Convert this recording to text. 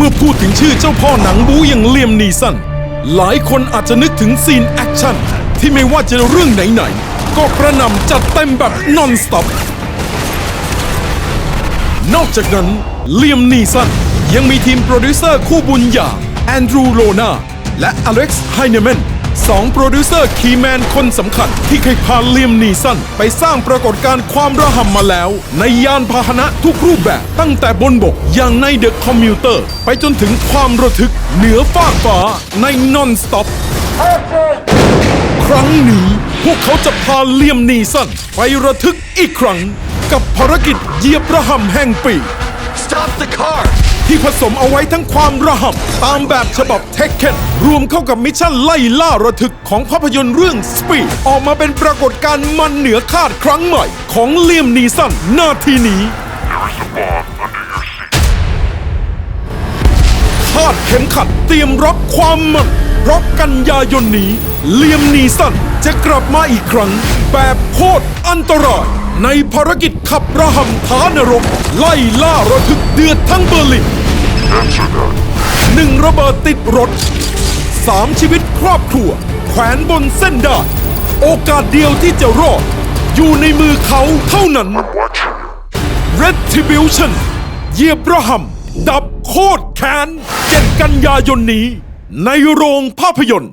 เมื่อพูดถึงชื่อเจ้าพ่อหนังบูอย่างเลียมนีสันหลายคนอาจจะนึกถึงซีนแอคชั่นที่ไม่ว่าจะเรื่องไหนๆ ก็กระนำจัดเต็มแบบนอนสต็อป นอกจากนั้นเลียมนีสันยังมีทีมโปรดิวเซอร์คู่บุญอย่างแอนดรูโลนาและอเล็กซ์ไฮเนแมน สองโปรดิวเซอร์คีย์แมนคนสำคัญ ที่เคยพาเลียมนีสันไปสร้างปรากฏการณ์ความระห่ำมาแล้ว ในยานพาหนะทุกรูปแบบ ตั้งแต่บนบกอย่างในเดอะคอมมิวเตอร์ ไปจนถึงความระทึกเหนือฟากฟ้าในนอนสต็อปครั้งนี้ พวกเขาจะพาเลียมนีสัน ไประทึกอีกครั้ง กับภารกิจเหยียบระห่ำแห่งปี Stop the car! ที่ผสมเอาไว้ทั้งความระห่ำตามแบบฉบับเทคเคนรวมเข้ากับมิชชั่นไล่ล่าระทึกของภาพยนตร์เรื่องสปีดออกมาเป็นปรากฏการณ์มันเหนือคาดครั้งใหม่ของเลียมนีสันหน้าที่นี้คาดเข็มขัดเตรียมรับความมันเพราะกันยายนนี้เลียมนีสันจะกลับมาอีกครั้ง แบบโคตรอันตราย ในภารกิจขับระหำท้านรก ไล่ล่าระทึกเดือดทั้งเบอร์ลิน หนึ่งระเบิดติดรถสามชีวิตครอบครัว แขวนบนเส้นได้ โอกาสเดียวที่จะรอด อยู่ในมือเขาเท่านั้น Retribution เยียบระหำดับโคตรแค้นเจ็ดกันยายนนี้ ในโรงภาพยนตร์